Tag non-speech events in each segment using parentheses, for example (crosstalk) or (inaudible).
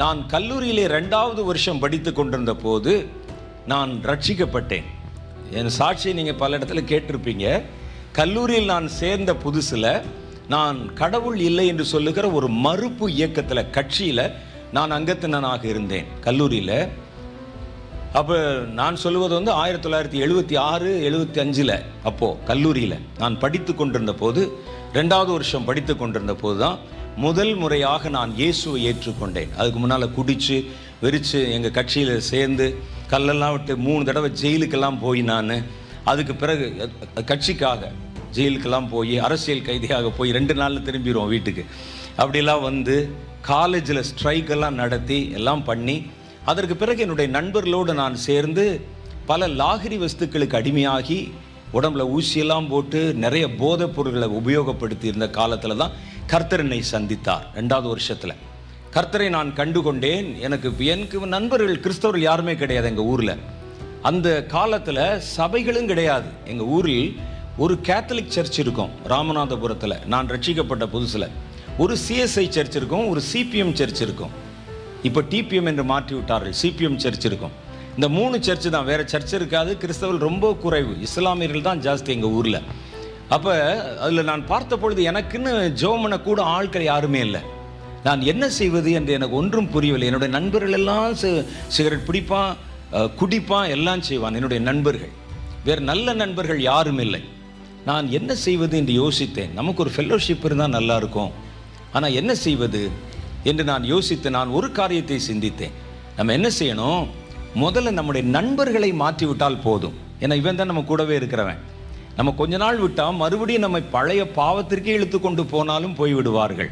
நான் கல்லூரியிலே ரெண்டாவது வருஷம் படித்து கொண்டிருந்த போது நான் ரட்சிக்கப்பட்டேன். என் சாட்சியை நீங்கள் பல இடத்துல கேட்டிருப்பீங்க. கல்லூரியில் நான் சேர்ந்த புதுசில் நான் கடவுள் இல்லை என்று சொல்லுகிற ஒரு மறுப்பு இயக்கத்தில் கட்சியில் நான் அங்கத்தினனாக இருந்தேன் கல்லூரியில். அப்போ நான் சொல்லுவது வந்து ஆயிரத்தி தொள்ளாயிரத்தி எழுபத்தி ஆறு எழுபத்தி அஞ்சில் அப்போது கல்லூரியில் நான் படித்து கொண்டிருந்த போது ரெண்டாவது வருஷம் படித்து கொண்டிருந்த போது தான் முதல் முறையாக நான் இயேசுவை ஏற்றுக்கொண்டேன். அதுக்கு முன்னால் குடித்து வெறிச்சு எங்கள் கட்சியில் சேர்ந்து கல்லெல்லாம் விட்டு மூணு தடவை ஜெயிலுக்கெல்லாம் போய் நான் அதுக்கு பிறகு கட்சிக்காக ஜெயிலுக்கெல்லாம் போய் அரசியல் கைதியாக போய் ரெண்டு நாளில் திரும்பிடுவோம் வீட்டுக்கு. அப்படிலாம் வந்து காலேஜில் ஸ்ட்ரைக்கெல்லாம் நடத்தி எல்லாம் பண்ணி அதற்கு பிறகு என்னுடைய நண்பர்களோடு நான் சேர்ந்து பல லாகிரி வஸ்துக்களுக்கு அடிமையாகி உடம்புல ஊசியெல்லாம் போட்டு நிறைய போதைப் பொருட்களை உபயோகப்படுத்தி இருந்த காலத்தில் தான் கர்த்தர் என்னை சந்தித்தார் ரெண்டாவது வருஷத்தில். கர்த்தரை நான் கண்டு கொண்டேன் எனக்கு எனக்கு நண்பர்கள் கிறிஸ்தவர்கள் யாருமே கிடையாது எங்கள் ஊரில். அந்த காலத்தில் சபைகளும் கிடையாது. எங்கள் ஊரில் ஒரு கேத்தலிக் சர்ச் இருக்கும் ராமநாதபுரத்தில். நான் ரட்சிக்கப்பட்ட புதுசில். ஒரு சிஎஸ்ஐ சர்ச் இருக்கும் ஒரு சிபிஎம் சர்ச் இருக்கும். இப்போ டிபிஎம் என்று மாற்றி விட்டார்கள் சிபிஎம் சர்ச் இருக்கும். இந்த மூணு சர்ச் தான் வேறு சர்ச் இருக்காது கிறிஸ்தவர்கள் ரொம்ப குறைவு. இஸ்லாமியர்கள் தான் ஜாஸ்தி எங்கள் ஊரில். அப்போ அதில் நான் பார்த்த பொழுது எனக்குன்னு ஜோமனை கூட ஆட்கள் யாருமே இல்லை. நான் என்ன செய்வது என்று எனக்கு ஒன்றும் புரியவில்லை. என்னுடைய நண்பர்கள் எல்லாம் சிகரெட் பிடிப்பான் குடிப்பான் எல்லாம் செய்வான் என்னுடைய நண்பர்கள். வேறு நல்ல நண்பர்கள் யாரும் இல்லை. நான் என்ன செய்வது என்று யோசித்தேன். நமக்கு ஒரு ஃபெல்லோஷிப் இருந்தால் நல்லா இருக்கும். ஆனால் என்ன செய்வது என்று நான் யோசித்து நான் ஒரு காரியத்தை சிந்தித்தேன். நம்ம என்ன செய்யணும்? முதல்ல நம்முடைய நண்பர்களை மாற்றி விட்டால் போதும். ஏன்னா இவன் தான் நம்ம கூடவே இருக்கிறவன். நம்ம கொஞ்ச நாள் விட்டால் மறுபடியும் நம்மை பழைய பாவத்திற்கே இழுத்து கொண்டு போனாலும் போய் விடுவார்கள்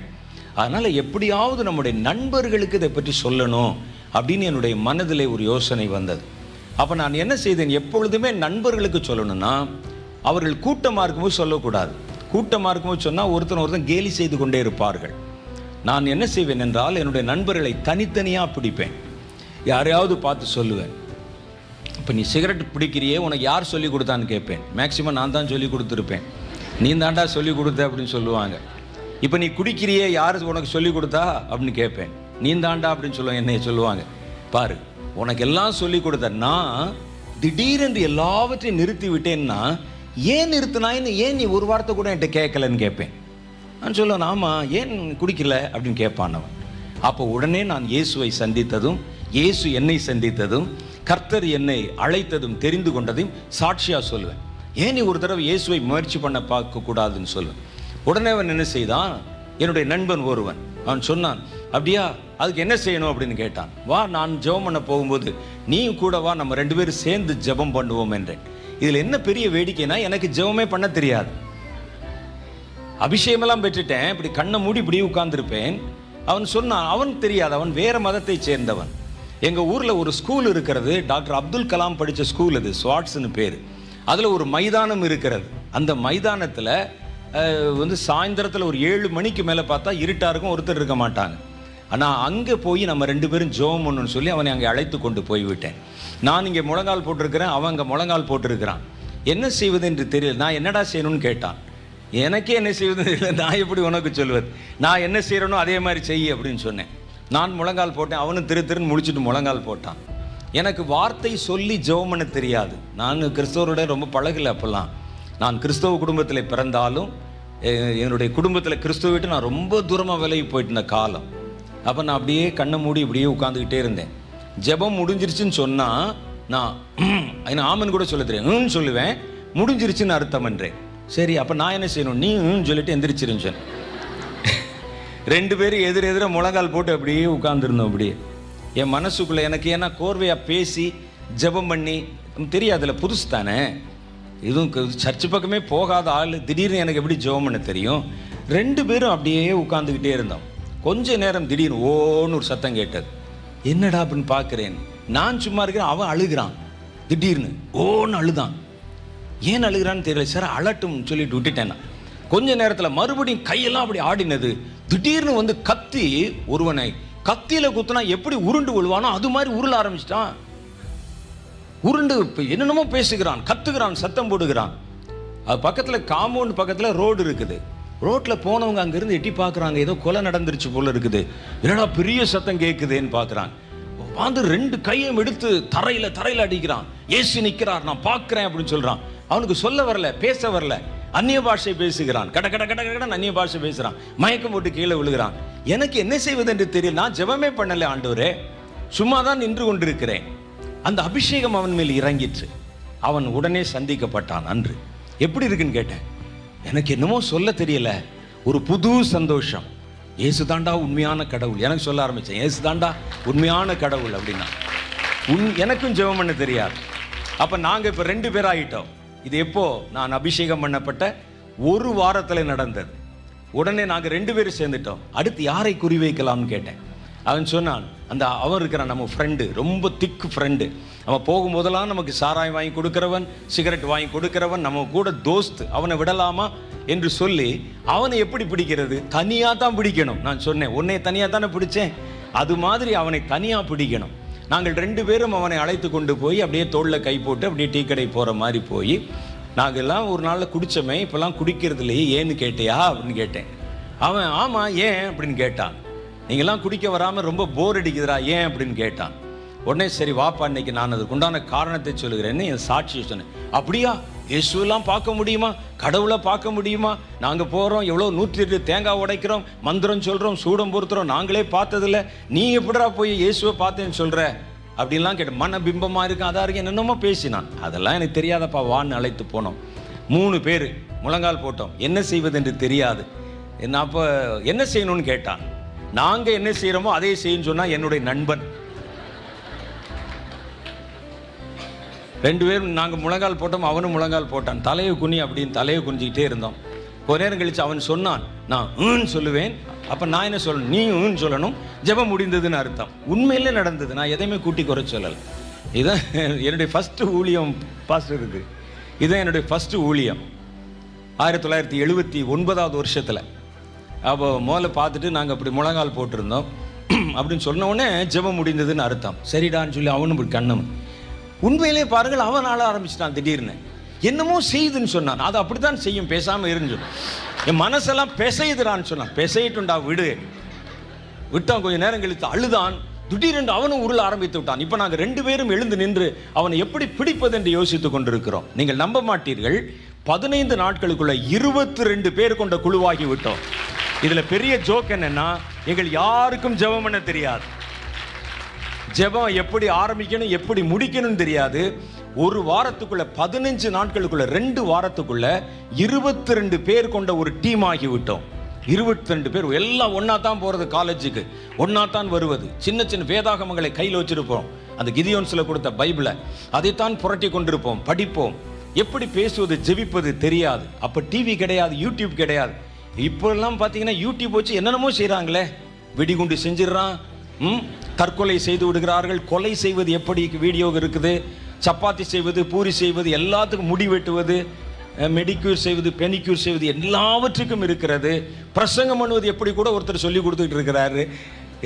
அதனால் எப்படியாவது நம்முடைய நண்பர்களுக்கு இதை பற்றி சொல்லணும் அப்படின்னு என்னுடைய மனதில் ஒரு யோசனை வந்தது. அப்போ நான் என்ன செய்தேன்? எப்பொழுதுமே நண்பர்களுக்கு சொல்லணும்னா அவர்கள் கூட்டமாக இருக்கும்போது சொல்லக்கூடாது. கூட்டமாக இருக்கும்போது சொன்னால் ஒருத்தன் ஒருத்தன் கேலி செய்து கொண்டே இருப்பார்கள். நான் என்ன செய்வேன் என்றால் என்னுடைய நண்பர்களை தனித்தனியாக பிடிப்பேன். யாரையாவது பார்த்து சொல்லுவேன். இப்போ நீ சிகரெட் பிடிக்கிறியே உனக்கு யார் சொல்லி கொடுத்தான்னு கேட்பேன் மேக்சிமம் நான் தான் சொல்லி கொடுத்துருப்பேன். நீ தாண்டா சொல்லி கொடுத்த அப்படின்னு சொல்லுவாங்க. இப்போ நீ குடிக்கிறியே யார் உனக்கு சொல்லி கொடுத்தா அப்படின்னு கேட்பேன் நீ தாண்டா அப்படின்னு சொல்லுவாங்க என்னை சொல்லுவாங்க. பாரு உனக்கு எல்லாம் சொல்லி கொடுத்த நான் திடீரென்று எல்லாவற்றையும் நிறுத்தி விட்டேன்னா ஏன் நிறுத்தினாயின்னு ஏன் நீ ஒரு வார்த்தை கூட என்கிட்ட கேட்கலன்னு கேட்பேன் நான் சொல்லுவேன் ஆமாம் ஏன் குடிக்கல அப்படின்னு கேட்பான் அவன். அப்போ உடனே நான் இயேசுவை சந்தித்ததும் இயேசு என்னை சந்தித்ததும் கர்த்தர் என்னை அழைத்ததும் தெரிந்து கொண்டதையும் சாட்சியாக சொல்லுவேன். ஏன் நீ ஒரு தடவை இயேசுவை முயற்சி பண்ண பார்க்க கூடாதுன்னு சொல்லுவேன் உடனே அவன் என்ன செய்தான்? என்னுடைய நண்பன் ஒருவன். அவன் சொன்னான் அப்படியா அதுக்கு என்ன செய்யணும்? அப்படின்னு கேட்டான். வா நான் ஜெபம் பண்ண போகும்போது நீயும் கூட வா நம்ம ரெண்டு பேரும் சேர்ந்து ஜெபம் பண்ணுவோம் என்றேன். இதில் என்ன பெரிய வேடிக்கைனா எனக்கு ஜெபமே பண்ண தெரியாது. அபிஷேகமெல்லாம் பெற்றுட்டேன் இப்படி கண்ணை மூடி இப்படி உட்கார்ந்துருப்பேன். அவன் சொன்னான் அவன் தெரியாது அவன் வேற மதத்தை சேர்ந்தவன். எங்கள் ஊரில் ஒரு ஸ்கூல் இருக்கிறது. டாக்டர் அப்துல் கலாம் படித்த ஸ்கூல் அது ஸ்வாட்ஸ்னு பேர். அதில் ஒரு மைதானம் இருக்கிறது. அந்த மைதானத்தில் வந்து சாயந்தரத்தில் ஒரு ஏழு மணிக்கு மேலே பார்த்தா இருட்டாருக்கும் ஒருத்தர் இருக்க மாட்டாங்க. ஆனால் அங்கே போய் நம்ம ரெண்டு பேரும் ஜோம் பண்ணணும்னு சொல்லி அவனை அங்கே அழைத்து கொண்டு போய்விட்டேன் நான் இங்கே முழங்கால் போட்டிருக்கிறேன் அவன் அங்கே முழங்கால் போட்டிருக்கிறான். என்ன செய்வது என்று தெரியல. நான் என்னடா செய்யணும்னு கேட்டான். எனக்கே என்ன செய்வது இல்லை நான் எப்படி உனக்கு சொல்வது? நான் என்ன செய்கிறேனோ அதே மாதிரி செய் அப்படின்னு சொன்னேன். நான் முழங்கால் போட்டேன் அவனும் திரு திருன்னு முழிச்சிட்டு முழங்கால் போட்டான். எனக்கு வார்த்தை சொல்லி ஜெபம்னு தெரியாது. நான் கிறிஸ்தவரோட ரொம்ப பழகலை அப்போல்லாம். நான் கிறிஸ்தவ குடும்பத்தில் பிறந்தாலும் என்னுடைய குடும்பத்தில் கிறிஸ்துவ விட்டு நான் ரொம்ப தூரமாக விலகி போயிட்டு இருந்த காலம். அப்போ நான் அப்படியே கண்ணை மூடி இப்படியே உட்காந்துக்கிட்டே இருந்தேன். ஜெபம் முடிஞ்சிருச்சுன்னு சொன்னால் நான் (clears throat) என்ன ஆமன் கூட சொல்ல தெரியும் ம் சொல்லுவேன். முடிஞ்சிருச்சுன்னு அர்த்தம் என்றேன். சரி அப்போ நான் என்ன செய்யணும்? நீ ம் சொல்லிட்டு எந்திரிச்சிருன்னு சொன்னேன் ரெண்டு பேரும் எதிர் எதிர முழங்கால் போட்டு அப்படியே உட்காந்துருந்தோம் அப்படியே. என் மனசுக்குள்ளே எனக்கு ஏன்னா கோர்வையாக பேசி ஜெபம் பண்ணி தெரியாது தெரியாதுல்ல புதுசு தானே. இதுவும் சர்ச்சு பக்கமே போகாத ஆள் திடீர்னு எனக்கு எப்படி ஜெபம் பண்ண தெரியும்? ரெண்டு பேரும் அப்படியே உட்காந்துக்கிட்டே இருந்தோம். கொஞ்ச நேரம் திடீர்னு ஓன்னு ஒரு சத்தம் கேட்டது. என்னடா அப்படின்னு பார்க்குறேன். நான் சும்மா இருக்கிறேன் அவன் அழுகிறான். திடீர்னு ஓன்னு அழுதான். ஏன் அழுகிறான்னு தெரியல. சார் அழட்டும்னு சொல்லிட்டு விட்டுட்டேன் கொஞ்ச நேரத்தில் மறுபடியும் கையெல்லாம் அப்படி ஆடினது. திடீர்னு வந்து கத்தி ஒருவனை கத்தியில் குத்துனா எப்படி உருண்டு விழுவானோ அது மாதிரி உருள ஆரம்பிச்சிட்டான். உருண்டு என்னென்னமோ பேசுகிறான் கத்துகிறான் சத்தம் போடுகிறான். அது பக்கத்தில் காம்பவுண்ட் பக்கத்தில் ரோடு இருக்குது. ரோட்டில் போனவங்க அங்கேருந்து எட்டி பார்க்குறாங்க ஏதோ கொலை நடந்துருச்சு போல இருக்குது. என்னடா பெரிய சத்தம் கேட்குதேன்னு பார்க்குறாங்க வந்து ரெண்டு கையும் எடுத்து தரையில் தரையில் அடிக்கிறான். ஏசி நிற்கிறார் நான் பார்க்குறேன் அப்படின்னு சொல்கிறான் அவனுக்கு சொல்ல வரல பேச வரல. அந்நிய பாஷை பேசுகிறான். கட கட கட கடன் அந்நிய பாஷை பேசுறான். மயக்கம் போட்டு கீழே விழுகிறான். எனக்கு என்ன செய்வது என்று தெரியல. நான் ஜெபமே பண்ணலை ஆண்டவரே. சும்மா தான் நின்று கொண்டிருக்கிறேன். அந்த அபிஷேகம் அவன் மேல் இறங்கிற்று. அவன் உடனே சந்திக்கப்பட்டான் அன்று. எப்படி இருக்குன்னு கேட்டேன். எனக்கு என்னமோ சொல்ல தெரியல. ஒரு புது சந்தோஷம். இயேசு தாண்டா உண்மையான கடவுள். எனக்கு சொல்ல ஆரம்பித்தேன் இயேசு தாண்டா உண்மையான கடவுள் அப்படின்னா. உன் எனக்கும் ஜெபம் பண்ண தெரியாது. அப்போ நாங்கள் இப்போ ரெண்டு பேர் ஆகிட்டோம் இது எப்போ? நான் அபிஷேகம் பண்ணப்பட்ட ஒரு வாரத்தில் நடந்தது. உடனே நாங்கள் ரெண்டு பேரும் சேர்ந்துட்டோம். அடுத்து யாரை குறி வைக்கலாம்னு கேட்டேன். அவன் சொன்னான் அந்த அவன் இருக்கிறான் நம்ம ஃப்ரெண்டு ரொம்ப திக்கு ஃப்ரெண்டு அவன் போகும்போதெல்லாம் நமக்கு சாராயம் வாங்கி கொடுக்குறவன் சிகரெட் வாங்கி கொடுக்குறவன் நம்ம கூட தோஸ்து அவனை விடலாமா என்று சொல்லி அவனை எப்படி பிடிக்கிறது? தனியாக தான் பிடிக்கணும். நான் சொன்னேன் உன்னை தனியாக தானே பிடிச்சேன்? அது மாதிரி அவனை தனியாக பிடிக்கணும். நாங்கள் ரெண்டு பேரும் அவனை அழைத்து கொண்டு போய் அப்படியே தோளில் கை போட்டு அப்படியே டீ கடை போகிற மாதிரி போய் நாங்கள்லாம் ஒரு நாளில் குடித்தோமே இப்போல்லாம் குடிக்கிறது இல்லையே ஏன்னு கேட்டியா? அப்படின்னு கேட்டேன். அவன் ஆமாம் ஏன்? அப்படின்னு கேட்டான். நீங்கள்லாம் குடிக்க வராமல் ரொம்ப போர் அடிக்குதுடா ஏன்? அப்படின்னு கேட்டான். உடனே சரி வாப்பா இன்னைக்கு நான் அதுக்குண்டான காரணத்தை சொல்லுகிறேன்னு என் சாட்சியை சொன்னேன். அப்படியா? இயேசுலாம் பார்க்க முடியுமா? கடவுளை பார்க்க முடியுமா? நாங்கள் போகிறோம் எவ்வளோ நூற்றி எட்டு தேங்காய் உடைக்கிறோம் மந்திரம் சொல்கிறோம் சூடம் பொறுத்துறோம் நாங்களே பார்த்ததில்ல. நீ எப்படா போய் இயேசுவை பார்த்தேன்னு சொல்கிற அப்படின்லாம் கேட்டு மன பிம்பமாக இருக்கும் அதாக இருக்கு என்னென்னமோ பேசினான். அதெல்லாம் எனக்கு தெரியாதப்பா வான்னு அழைத்து போனோம். மூணு பேர் முழங்கால் போட்டோம். என்ன செய்வது என்று தெரியாது. என்ன அப்போ என்ன செய்யணும்னு கேட்டான். நாங்கள் என்ன செய்கிறோமோ அதே செய்யணும்னு சொன்னால் என்னுடைய நண்பன். ரெண்டு பேரும் நாங்கள் முழங்கால் போட்டோம் அவனும் முழங்கால் போட்டான். தலையை குனி அப்படின்னு தலையை குனிஞ்சிக்கிட்டே இருந்தோம். கொஞ்ச நேரம் கழித்து அவன் சொன்னான் நான் ம் சொல்லுவேன். அப்போ நான் என்ன சொல்லணும்? நீ ம் சொல்லணும். ஜெபம் முடிந்ததுன்னு அர்த்தம். உண்மையிலே நடந்தது. நான் எதையுமே கூட்டி குறை சொல்லலை. இதுதான் என்னுடைய ஃபஸ்ட்டு ஊழியம் பாஸ்டர் இருக்கு இதுதான் என்னுடைய ஃபஸ்ட்டு ஊழியம். ஆயிரத்தி தொள்ளாயிரத்தி எழுபத்தி ஒன்பதாவது வருஷத்தில். அப்போ முதல்ல பார்த்துட்டு நாங்கள் அப்படி முழங்கால் போட்டிருந்தோம். (clears throat) அப்படின்னு சொன்ன உடனே ஜெபம் முடிந்ததுன்னு அர்த்தம். சரிடான்னு சொல்லி அவனும் இப்படி கண்ணம் உண்மையிலே பாருங்கள் அவன் ஆள ஆரம்பிச்சிட்டான் திடீர்னு. என்னமோ செய்யுதுன்னு சொன்னான். அது அப்படித்தான் செய்யும் பேசாமல் இருந்து என் மனசெல்லாம் பெசையுதுடான்னு சொன்னான். பெசையிட்டுண்டா விடு. விட்டான் கொஞ்ச நேரம் கழித்து அழுதான். திடீரென்று அவனும் உருள ஆரம்பித்து விட்டான். இப்போ நாங்கள் ரெண்டு பேரும் எழுந்து நின்று அவனை எப்படி பிடிப்பது என்று யோசித்துக் கொண்டிருக்கிறோம். நீங்கள் நம்ப மாட்டீர்கள். பதினைந்து நாட்களுக்குள்ள இருபத்தி ரெண்டு பேர் கொண்ட குழுவாகி விட்டோம். இதில் பெரிய ஜோக் என்னன்னா எங்கள் யாருக்கும் ஜெபம் பண்ண தெரியாது. ஜெபம் எப்படி ஆரம்பிக்கணும் எப்படி முடிக்கணும்னு தெரியாது. ஒரு வாரத்துக்குள்ள பதினஞ்சு நாட்களுக்குள்ள ரெண்டு வாரத்துக்குள்ள இருபத்தி ரெண்டு பேர் கொண்ட ஒரு டீம் ஆகிவிட்டோம் இருபத்தி ரெண்டு பேர் எல்லாம் ஒன்னா தான் போறது காலேஜுக்கு ஒன்னா தான் வருவது. சின்ன சின்ன வேதாகமங்களை கையில் வச்சிருப்போம். அந்த கிதியோன்ஸில் கொடுத்த பைபிளை. அதைத்தான் புரட்டி கொண்டிருப்போம் படிப்போம். எப்படி பேசுவது ஜெபிப்பது தெரியாது. அப்போ டிவி கிடையாது யூடியூப் கிடையாது. இப்போல்லாம் பார்த்தீங்கன்னா யூடியூப் வச்சு என்னென்னமோ செய்கிறாங்களே வெடிகுண்டு செஞ்சிடுறான். ம்? தற்கொலை செய்து விடுகிறார்கள். கொலை செய்வது எப்படி வீடியோ இருக்குது? சப்பாத்தி செய்வது பூரி செய்வது எல்லாத்துக்கும் முடி வெட்டுவது மெடிக்யூர் செய்வது பெனிக்யூர் செய்வது எல்லாவற்றுக்கும் இருக்கிறது. பிரசங்கம் பண்ணுவது எப்படி கூட ஒருத்தர் சொல்லி கொடுத்துட்டு இருக்கிறாரு.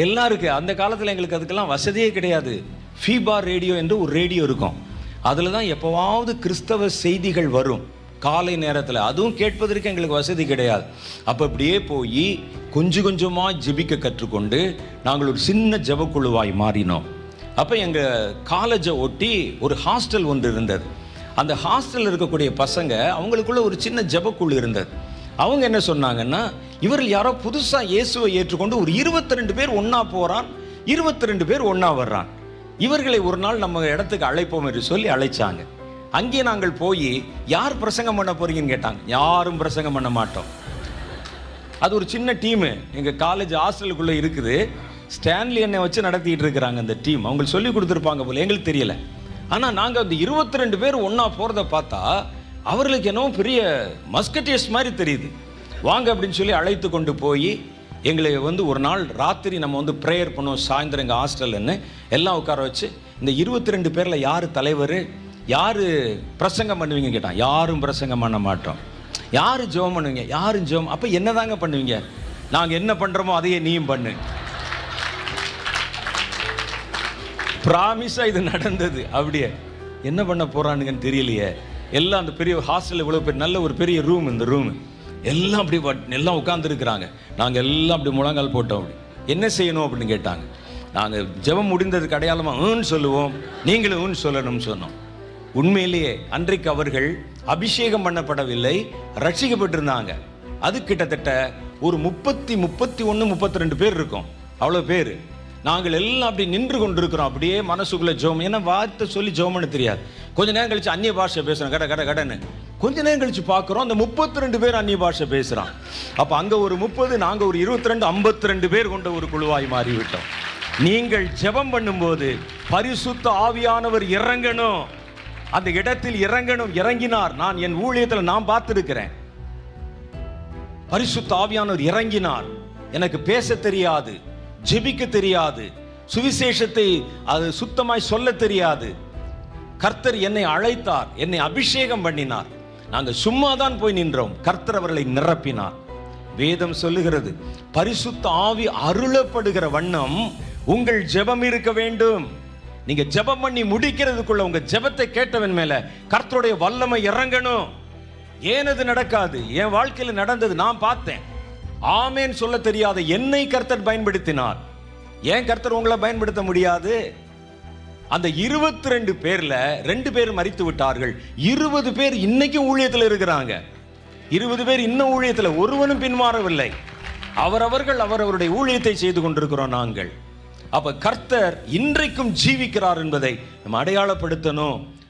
எல்லாம் இருக்குது அந்த காலத்தில் எங்களுக்கு அதுக்கெல்லாம் வசதியே கிடையாது. ஃபீபா ரேடியோ என்று ஒரு ரேடியோ இருக்கும். அதில் தான் எப்போவாவது கிறிஸ்தவ செய்திகள் வரும். காலை நேரத்தில். அதுவும் கேட்பதற்கு எங்களுக்கு வசதி கிடையாது. அப்போ இப்படியே போய் கொஞ்சம் கொஞ்சமாக ஜெபிக்க கற்றுக்கொண்டு நாங்கள் ஒரு சின்ன ஜெபக்குழுவாய் மாறினோம். அப்போ எங்கள் காலேஜை ஒட்டி ஒரு ஹாஸ்டல் ஒன்று இருந்தது. அந்த ஹாஸ்டலில் இருக்கக்கூடிய பசங்க அவங்களுக்குள்ள ஒரு சின்ன ஜெபக்குழு இருந்தது. அவங்க என்ன சொன்னாங்கன்னா இவர்கள் யாரோ புதுசாக இயேசுவை ஏற்றுக்கொண்டு ஒரு இருபத்தி ரெண்டு பேர் ஒன்றா போகிறான் இருபத்தி ரெண்டு பேர் ஒன்றா வர்றான். இவர்களை ஒரு நாள் நம்ம இடத்துக்கு அழைப்போம் என்று சொல்லி அழைச்சாங்க. அங்கே நாங்கள் போய் யார் பிரசங்கம் பண்ண போறீங்கன்னு கேட்டாங்க. யாரும் பிரசங்கம் பண்ண மாட்டோம். அது ஒரு சின்ன டீமு எங்கள் காலேஜ் ஹாஸ்டலுக்குள்ளே இருக்குது. ஸ்டான்லி என்னை வச்சு நடத்திட்டு இருக்கிறாங்க அந்த டீம் அவங்களுக்கு சொல்லி கொடுத்துருப்பாங்க போல. எங்களுக்கு தெரியல. ஆனால் நாங்கள் அந்த இருபத்தி ரெண்டு பேர் ஒன்றா போகிறத பார்த்தா அவர்களுக்கு என்னவோ பெரிய மஸ்கட்டியஸ் மாதிரி தெரியுது. வாங்க அப்படின்னு சொல்லி அழைத்து கொண்டு போய் எங்களை வந்து ஒரு நாள் ராத்திரி நம்ம வந்து ப்ரேயர் பண்ணுவோம் சாயந்தரம் எங்கள் ஹாஸ்டல்னு எல்லாம் உட்கார வச்சு இந்த இருபத்தி ரெண்டு பேரில் யார் தலைவர் யார் பிரசங்கம் பண்ணுவீங்க கேட்டான் யாரும் பிரசங்கம் பண்ண மாட்டோம். யார் ஜெபம் பண்ணுவீங்க? யாரும் ஜோம் அப்போ என்னதாங்க பண்ணுவீங்க? நாங்கள் என்ன பண்ணுறோமோ அதையே நீயும் பண்ணு. ப்ராமிஸாக இது நடந்தது. அப்படியே என்ன பண்ண போகிறானுங்கன்னு தெரியலையே. எல்லாம் அந்த பெரிய ஹாஸ்டலில் இவ்வளோ பெரிய நல்ல ஒரு பெரிய ரூம் இந்த ரூம் எல்லாம் அப்படி எல்லாம் உட்காந்துருக்குறாங்க நாங்கள் எல்லாம் அப்படி முழங்கால் போட்டோம் அப்படி. என்ன செய்யணும் அப்படின்னு கேட்டாங்க. நாங்கள் ஜெபம் முடிந்ததுக்கு அடையாளமாக ஊன்னு சொல்லுவோம். நீங்களும் ஊன்னு சொல்லணும்னு சொன்னோம். உண்மையிலேயே அன்றைக்கு அவர்கள் அபிஷேகம் பண்ணப்படவில்லை ரட்சிக்கப்பட்டிருந்தாங்க. அது கிட்டத்தட்ட ஒரு முப்பத்தி முப்பத்தி ஒன்று முப்பத்தி ரெண்டு பேர் இருக்கும். அவ்வளோ பேர். நாங்கள் எல்லாம் அப்படி நின்று கொண்டிருக்கிறோம். அப்படியே மனசுக்குள்ளே ஜோம் ஏன்னா வார்த்தை சொல்லி ஜோம்னு தெரியாது. கொஞ்ச நேரம் கழிச்சு அந்நிய பாஷை பேசுகிறோம் கட கட கடன்னு. கொஞ்ச நேரம் கழிச்சு பார்க்குறோம் அந்த முப்பத்தி ரெண்டு பேர் அந்நிய பாஷை பேசுகிறான் அப்போ அங்கே ஒரு முப்பது நாங்கள் ஒரு இருபத்தி ரெண்டு ஐம்பத்தி ரெண்டு பேர் கொண்ட ஒரு குழுவாய் மாறிவிட்டோம். நீங்கள் ஜெபம் பண்ணும்போது பரிசுத்த ஆவியானவர் இறங்கணும். அந்த இடத்தில் இறங்கணும் இறங்கினார். நான் என் ஊழியத்தில் நான் பார்த்திருக்கிறேன். பரிசுத்த ஆவியானவர் இறங்கினார். எனக்கு பேச தெரியாது ஜெபிக்க தெரியாது சுவிசேஷத்தை அது சுத்தமாய் சொல்ல தெரியாது. கர்த்தர் என்னை அழைத்தார் என்னை அபிஷேகம் பண்ணினார். நாங்கள் சும்மா தான் போய் நின்றோம் கர்த்தர் அவர்களை நிரப்பினார். வேதம் சொல்லுகிறது பரிசுத்த ஆவி அருளப்படுகிற வண்ணம் உங்கள் ஜெபம் இருக்க வேண்டும். நீங்க ஜெபம் பண்ணி முடிக்கிறதுக்குள்ள உங்க ஜெபத்தை கேட்டவன் மேல கர்த்தருடைய வல்லமை இறங்கணும். ஏன் அது நடக்காது? என் வாழ்க்கையில நடந்தது நான் பார்த்தேன். ஆமேன் சொல்ல தெரியாத என்னை கர்த்தர் பயன்படுத்தினார். ஏன் கர்த்தர் உங்களை பயன்படுத்த முடியாது? அந்த இருபத்தி ரெண்டு பேர்ல ரெண்டு பேர் மறித்து விட்டார்கள். இருபது பேர் இன்னைக்கும் ஊழியத்தில் இருக்கிறாங்க. இருபது பேர் இன்னும் ஊழியத்தில் ஒருவனும் பின்மாறவில்லை அவரவர்கள் அவரவருடைய ஊழியத்தை செய்து கொண்டிருக்கிறோம் நாங்கள். அப்போ கர்த்தர் இன்றைக்கும் ஜீவிக்கிறார் என்பதை நம்ம அடையாளப்படுத்தணும்.